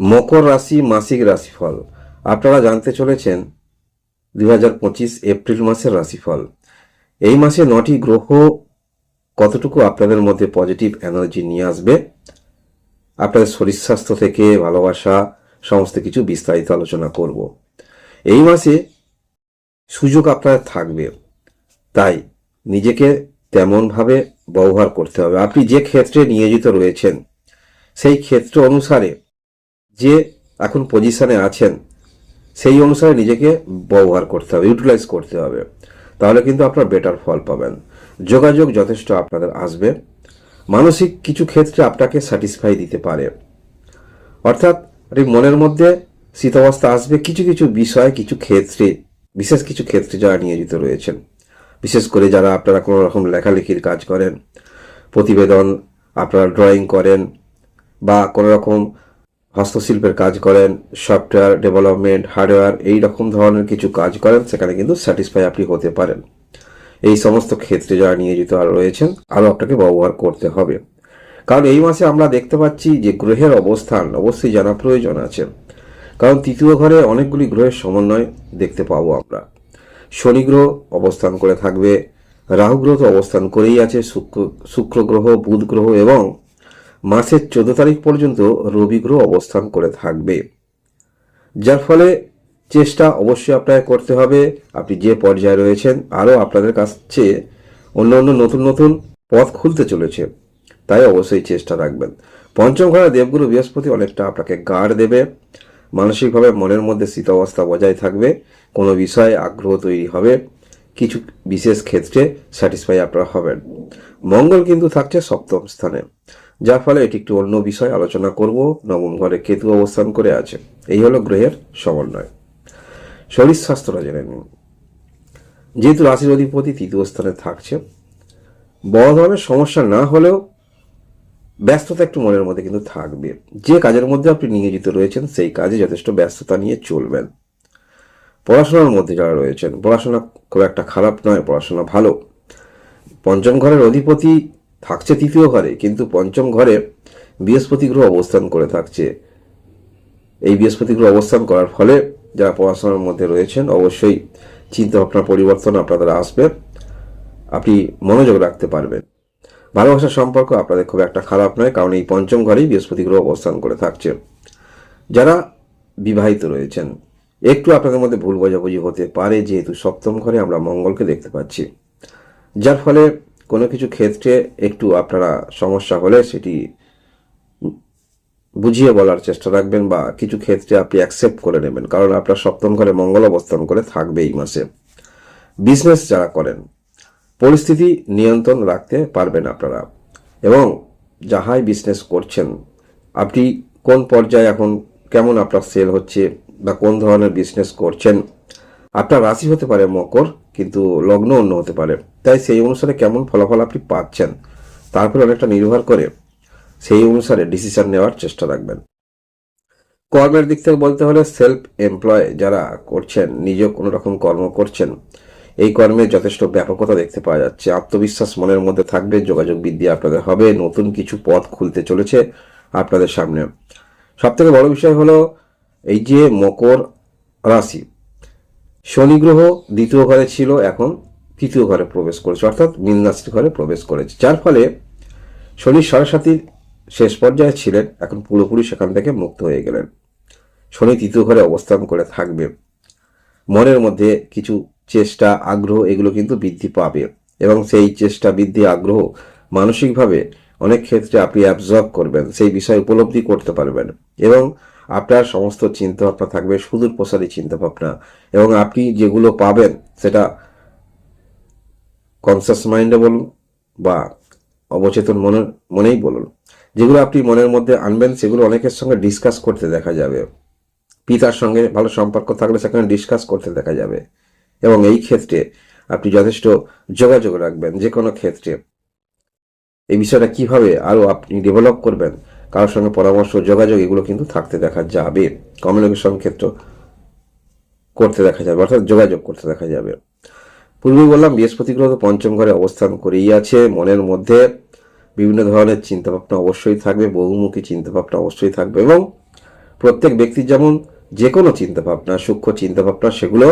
মকর রাশি, মাসিক রাশিফল। আপনারা জানতে চলেছেন দুই হাজার পঁচিশ এপ্রিল মাসের রাশিফল। এই মাসে নটি গ্রহ কতটুকু আপনাদের মধ্যে পজিটিভ এনার্জি নিয়ে আসবে? আপনাদের শরীর স্বাস্থ্য থেকে, ভালোবাসা, সমস্ত কিছু বিস্তারিত আলোচনা করব। এই মাসে সুযোগ আপনার থাকবে। তাই নিজেকে তেমনভাবে ব্যবহার করতে হবে। আপনি যে ক্ষেত্রে নিয়োজিত রয়েছেন, সেই ক্ষেত্র অনুসারে যে এখন পজিশনে আছেন, সেই অনুসারে নিজেকে ব্যবহার করতে হবে ইউটিলাইজ করতে হবে। তাহলে কিন্তু আপনার বেটার ফল পাবেন। যোগাযোগ যথেষ্ট আপনাদের আসবে। মানসিক কিছু ক্ষেত্রে আপনাকে স্যাটিসফাই দিতে পারে। অর্থাৎ মনের মধ্যে শীতাবস্থা আসবে, কিছু কিছু বিষয়, কিছু ক্ষেত্রে, বিশেষ কিছু ক্ষেত্রে যারা নিয়োজিত রয়েছেন। বিশেষ করে যারা আপনারা কোনো রকম লেখালেখির কাজ করেন, প্রতিবেদন আপনারা ড্রয়িং করেন, বা কোনো রকম হস্তশিল্পের কাজ করেন সফটওয়্যার ডেভেলপমেন্ট হার্ডওয়্যার এই রকম ধরনের কিছু কাজ করেন, সেখানে কিন্তু স্যাটিসফাই আপনি হতে পারেন। এই সমস্ত ক্ষেত্রে যারা নিয়োজিত আর রয়েছেন আরও আপনাকে ব্যবহার করতে হবে। কারণ এই মাসে আমরা দেখতে পাচ্ছি যে গ্রহের অবস্থান অবশ্যই জানা প্রয়োজন আছে। কারণ তৃতীয় ঘরে অনেকগুলি গ্রহের সমন্বয় দেখতে পাবো আমরা। শনি গ্রহ অবস্থান করে থাকবে, রাহু গ্রহ তো অবস্থান করেই আছে, শুক্র শুক্র গ্রহ, বুধ গ্রহ এবং মাসের চোদ্দ তারিখ পর্যন্ত রবি গ্রহ অবস্থান করে থাকবে। যার ফলে চেষ্টা অবশ্যই আপনাকে করতে হবে। আপনি যে পর্যায়ে রয়েছেন, আরও আপনাদের কাছে অন্য অন্য নতুন নতুন পথ খুলতে চলেছে। তাই অবশ্যই চেষ্টা রাখবেন। পঞ্চম ঘরে দেবগুরু বৃহস্পতি অনেকটা আপনাকে গার্ড দেবে। মানসিকভাবে মনের মধ্যে শীতাবস্থা বজায় থাকবে। কোনো বিষয়ে আগ্রহ তৈরি হবে। কিছু বিশেষ ক্ষেত্রে স্যাটিসফাই আপনারা হবেন। মঙ্গল কিন্তু থাকছে সপ্তম স্থানে। যার ফলে এটি একটু অন্য বিষয়, আলোচনা করব। নবম ঘরে কেতু অবস্থান করে আছে। এই হলো গ্রহের সমন্বয়। শরীর স্বাস্থ্যটা জেনে নিন। যেহেতু রাশির অধিপতি তৃতীয় স্থানে থাকছে, বড় ধরনের সমস্যা না হলেও ব্যস্ততা একটু মনের মধ্যে কিন্তু থাকবে। যে কাজের মধ্যে আপনি নিয়োজিত রয়েছেন, সেই কাজে যথেষ্ট ব্যস্ততা নিয়ে চলবেন। পড়াশোনার মধ্যে যারা রয়েছেন, পড়াশোনা খুব একটা খারাপ নয়, পড়াশোনা ভালো। পঞ্চম ঘরের অধিপতি থাকছে তৃতীয় ঘরে, কিন্তু পঞ্চম ঘরে বৃহস্পতি গ্রহ অবস্থান করে থাকছে। এই বৃহস্পতি গ্রহ অবস্থান করার ফলে যারা পড়াশোনার মধ্যে রয়েছেন, অবশ্যই চিন্তা ভাবনার পরিবর্তন আপনাদের আসবে। আপনি মনোযোগ রাখতে পারবেন। ভালোবাসার সম্পর্ক আপনাদের খুব একটা খারাপ নয়, কারণ এই পঞ্চম ঘরেই বৃহস্পতি গ্রহ অবস্থান করে থাকছে। যারা বিবাহিত রয়েছেন, একটু আপনাদের মধ্যে ভুল বোঝাবুঝি হতে পারে, যেহেতু সপ্তম ঘরে আমরা মঙ্গলকে দেখতে পাচ্ছি। যার ফলে কোনো কিছু ক্ষেত্রে একটু আপনারা সমস্যা হলে সেটি বুঝিয়ে বলার চেষ্টা রাখবেন বা কিছু ক্ষেত্রে আপনি অ্যাকসেপ্ট করে নেবেন। কারণ আপনার সপ্তম ঘরে মঙ্গল অবস্থান করে থাকবে এই মাসে। বিজনেস যারা করেন, পরিস্থিতি নিয়ন্ত্রণ রাখতে পারবেন আপনারা। এবং যাহাই বিজনেস করছেন, আপনি কোন পর্যায়ে এখন, কেমন আপনার সেল হচ্ছে বা কোন ধরনের বিজনেস করছেন আপনার রাশি হতে পারে মকর, কিন্তু লগ্ন অন্য হতে পারে। তাই সেই অনুসারে কেমন ফলাফল আপনি পাচ্ছেন তারপরে অনেকটা নির্ভর করে সেই অনুসারে ডিসিশন নেওয়ার চেষ্টা রাখবেন। কর্মের দিক থেকে বলতে হলে সেলফ এমপ্লয় যারা করছেন নিজ কোনো রকম কর্ম করছেন, এই কর্মে যথেষ্ট ব্যাপকতা দেখতে পাওয়া যাচ্ছে। আত্মবিশ্বাস মনের মধ্যে থাকবে, যোগাযোগ বৃদ্ধি আপনাদের হবে, নতুন কিছু পথ খুলতে চলেছে আপনাদের সামনে। সব থেকে বড় বিষয় হলো এই যে মকর রাশি শনি গ্রহ দ্বিতীয় ঘরে ছিল, এখন তৃতীয় ঘরে প্রবেশ করেছে, অর্থাৎ মীন রাশির ঘরে প্রবেশ করেছে। যার ফলে শনি সরস্বতীর শেষ পর্যায়ে ছিলেন, এখন পুরোপুরি সেখান থেকে মুক্ত হয়ে গেলেন। শনি তৃতীয় ঘরে অবস্থান করে থাকবে। মনের মধ্যে কিছু চেষ্টা, আগ্রহ, এগুলো কিন্তু বৃদ্ধি পাবে। এবং সেই চেষ্টা, বৃদ্ধি, আগ্রহ মানসিকভাবে অনেক ক্ষেত্রে আপনি অ্যাবজর্ব করবেন, সেই বিষয় উপলব্ধি করতে পারবেন। এবং আপনার সমস্ত চিন্তাভাবনা থাকবে, সুদূর প্রসারী চিন্তাভাবনা। এবং আপনি যেগুলো পাবেন, সেটা কনসাস মাইন্ডে বলুন বা অবচেতন মনে, মনেই বলুন। যেগুলো আপনি মনের মধ্যে আনবেন, সেগুলো অনেকের সঙ্গে ডিসকাস করতে দেখা যাবে। পিতার সঙ্গে ভালো সম্পর্ক থাকলে সেখানে ডিসকাস করতে দেখা যাবে। এবং এই ক্ষেত্রে আপনি যথেষ্ট যোগাযোগ রাখবেন যে কোনো ক্ষেত্রে। এই বিষয়টা কীভাবে আরও আপনি ডেভেলপ করবেন কারোর সঙ্গে পরামর্শ, যোগাযোগ, এগুলো কিন্তু থাকতে দেখা যাবে। কমিউনিকেশন ক্ষেত্র করতে দেখা যাবে, অর্থাৎ যোগাযোগ করতে দেখা যাবে। পূর্বে বললাম, বৃহস্পতি গ্রহ তো পঞ্চম ঘরে অবস্থান করেই আছে। মনের মধ্যে বিভিন্ন ধরনের চিন্তাভাবনা অবশ্যই থাকবে, বহুমুখী চিন্তাভাবনা অবশ্যই থাকবে এবং প্রত্যেক ব্যক্তির যেমন যে কোনো চিন্তাভাবনা, সূক্ষ্ম চিন্তাভাবনা, সেগুলো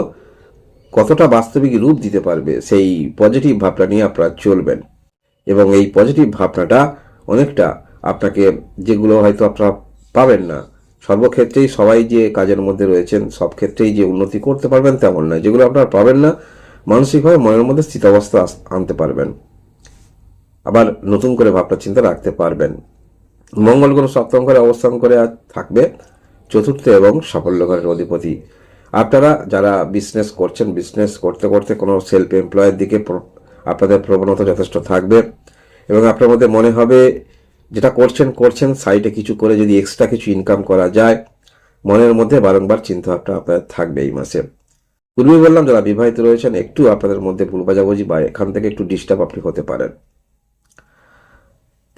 কতটা বাস্তবিক রূপ দিতে পারবে, সেই পজিটিভ ভাবনা নিয়ে আপনারা চলবেন। এবং এই পজিটিভ ভাবনাটা অনেকটা আপনাকে যেগুলো হয়তো আপনারা পাবেন না, সর্বক্ষেত্রেই সবাই যে কাজের মধ্যে রয়েছেন সব ক্ষেত্রেই যে উন্নতি করতে পারবেন তেমন নয়। যেগুলো আপনারা পাবেন না, মানসিকভাবে মনের মধ্যে স্থিতাবস্থা আনতে পারবেন। আবার নতুন করে ভাবনা চিন্তা রাখতে পারবেন। মঙ্গল গ্রহ সপ্তম ঘরে অবস্থান করে থাকবে চতুর্থ এবং সাফল্য ঘরের অধিপতি। আপনারা যারা বিজনেস করছেন বিজনেস করতে করতে কোনো সেলফ এমপ্লয়ের দিকে আপনাদের প্রবণতা যথেষ্ট থাকবে এবং আপনার মধ্যে মনে হবে যেটা করছেন করছেন সাইডে কিছু করে যদি এক্সট্রা কিছু ইনকাম করা যায়, মনের মধ্যে বারংবার চিন্তাভাবনা আপনাদের থাকবে এই মাসে। পূর্বে বললাম যারা বিবাহিত রয়েছেন, একটু আপনাদের মধ্যে ভুল বাজাবুঝি বা এখান থেকে একটু ডিস্টার্ব আপনি হতে পারেন।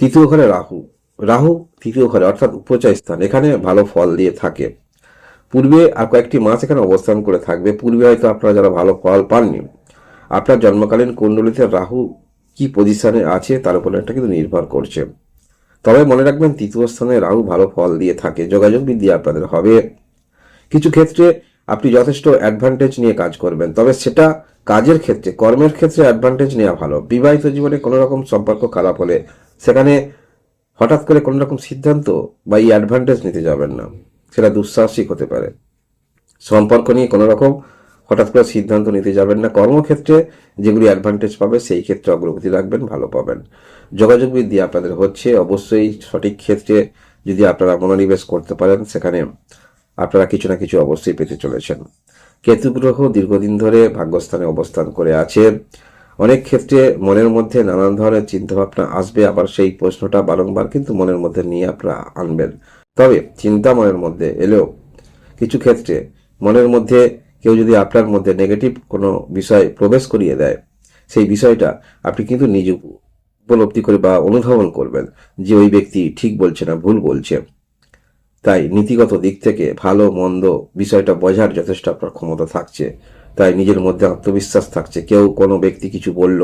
তৃতীয় ঘরে রাহু। রাহু তৃতীয় ঘরে, অর্থাৎ উপচয় স্থান। এখানে ভালো ফল দিয়ে থাকে। পূর্বে আর কয়েকটি মাস এখানে অবস্থান করে থাকবে। পূর্বে হয়তো আপনারা যারা ভালো ফল পাননি, আপনার জন্মকালীন কুণ্ডলিতে রাহু কি পজিশনে আছে, তার উপর একটা কিন্তু নির্ভর করছে। তবে মনে রাখবেন, তৃতীয় স্থানে রাহু ভালো ফল দিয়ে থাকে। যোগাযোগ বৃদ্ধি আপনাদের হবে। কিছু ক্ষেত্রে আপনি যথেষ্ট অ্যাডভান্টেজ নিয়ে কাজ করবেন, তবে সেটা কাজের ক্ষেত্রে, কর্মের ক্ষেত্রে অ্যাডভান্টেজ নেওয়া ভালো। বিবাহিত জীবনে কোনো রকম সম্পর্ক খারাপ হলে সেখানে হঠাৎ করে কোনো রকম সিদ্ধান্ত বা এই অ্যাডভান্টেজ নিতে যাবেন না। সেটা দুঃসাহসিক হতে পারে। সম্পর্ক নিয়ে কোনো রকম হঠাৎ করে সিদ্ধান্ত নিতে যাবেন না। কর্মক্ষেত্রে যেগুলি অ্যাডভান্টেজ পাবে, সেই ক্ষেত্রে অগ্রগতি রাখবেন, ভালো পাবেন। যোগাযোগ বৃদ্ধি আপনাদের হচ্ছে। অবশ্যই সঠিক ক্ষেত্রে যদি আপনারা মনোনিবেশ করতে পারেন, সেখানে আপনারা কিছু না কিছু অবশ্যই পেতে চলেছেন। কেতু গ্রহ দীর্ঘদিন ধরে ভাগ্যস্থানে অবস্থান করে আছে। অনেক ক্ষেত্রে মনের মধ্যে নানান ধরনের চিন্তাভাবনা আসবে, আবার সেই প্রশ্নটা বারংবার কিন্তু মনের মধ্যে নিয়ে আপনারা আনবেন। তবে চিন্তা মনের মধ্যে এলেও কিছু ক্ষেত্রে মনের মধ্যে কেউ যদি আপনার মধ্যে নেগেটিভ কোনো বিষয় প্রবেশ করিয়ে দেয়, সেই বিষয়টা আপনি কিন্তু নিজে উপলব্ধি করে বা অনুধাবন করবেন যে ওই ব্যক্তি ঠিক বলছে না, ভুল বলছে। তাই নীতিগত দিক থেকে ভালো, মন্দ বিষয়টা বোঝার যথেষ্ট আপনার ক্ষমতা থাকছে। তাই নিজের মধ্যে আত্মবিশ্বাস থাকছে। কেউ কোনো ব্যক্তি কিছু বলল,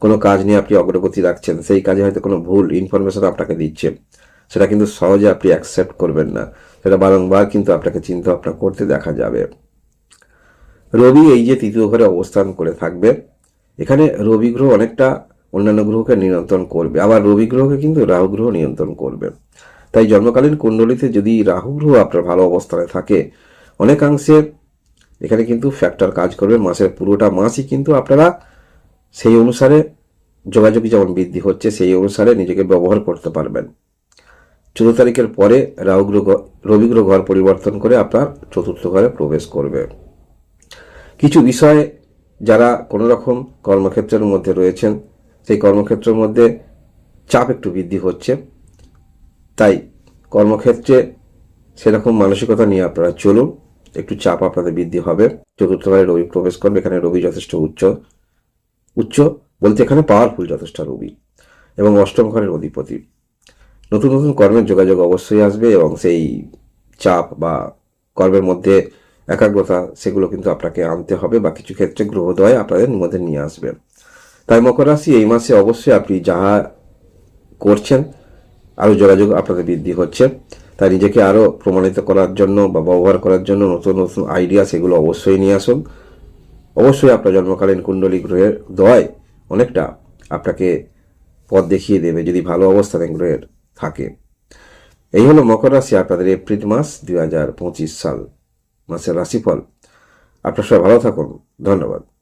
কোনো কাজ নিয়ে আপনি অগ্রগতি রাখছেন, সেই কাজে হয়তো কোনো ভুল ইনফরমেশন আপনাকে দিচ্ছে। সেটা কিন্তু সহজে আপনি অ্যাকসেপ্ট করবেন না। সেটা বারংবার কিন্তু আপনাকে চিন্তা ভাবনা করতে দেখা যাবে। রবি এই যে তৃতীয় ঘরে অবস্থান করে থাকবে, এখানে রবি গ্রহ অনেকটা অন্যান্য গ্রহকে নিয়ন্ত্রণ করবে, আবার রবি গ্রহকে কিন্তু রাহু গ্রহ নিয়ন্ত্রণ করবে। তাই জন্মকালীন কুণ্ডলিতে যদি রাহু গ্রহ আপনার ভালো অবস্থানে থাকে, অনেকাংশে এখানে কিন্তু ফ্যাক্টর কাজ করবে, মাসের পুরোটা মাসই কিন্তু আপনারা সেই অনুসারে যোগাযোগ যেমন বৃদ্ধি হচ্ছে, সেই অনুসারে নিজেকে ব্যবহার করতে পারবেন। চোদ্দ তারিখের পরে রাহু গ্রহ, রবি গ্রহ ঘর পরিবর্তন করে আপনার চতুর্থ ঘরে প্রবেশ করবে। কিছু বিষয়ে যারা কোনো রকম কর্মক্ষেত্রের মধ্যে রয়েছেন, সেই কর্মক্ষেত্রের মধ্যে চাপ একটু বৃদ্ধি হচ্ছে। তাই কর্মক্ষেত্রে সেরকম মানসিকতা নিয়ে আপনারা চলুন, একটু চাপ আপনাদের বৃদ্ধি হবে। চতুর্থ ঘরে রবি প্রবেশ করবে, এখানে রবি যথেষ্ট উচ্চ। উচ্চ বলতে এখানে পাওয়ারফুল যথেষ্ট রবি এবং অষ্টম ঘরের অধিপতি। নতুন নতুন কর্মের যোগাযোগ অবশ্যই আসবে এবং সেই চাপ বা কর্মের মধ্যে একাগ্রতা, সেগুলো কিন্তু আপনাকে আনতে হবে। বা কিছু ক্ষেত্রে গ্রহদয় আপনাদের মধ্যে নিয়ে আসবে। তাই মকর রাশি এই মাসে অবশ্যই আপনি যাহা করছেন আরও যোগাযোগ আপনাদের বৃদ্ধি হচ্ছে। তাই নিজেকে আরও প্রমাণিত করার জন্য বা ব্যবহার করার জন্য নতুন নতুন আইডিয়া সেগুলো অবশ্যই নিয়ে আসুন। অবশ্যই আপনার জন্মকালীন কুণ্ডলী গ্রহের দয় অনেকটা আপনাকে পথ দেখিয়ে দেবে যদি ভালো অবস্থানে গ্রহের থাকে। এই হলো মকর রাশি আপনাদের এপ্রিল মাস দুই হাজার পঁচিশ সাল। মাসের রাশিফল। আপনার সবাই ভালো থাকুন। ধন্যবাদ।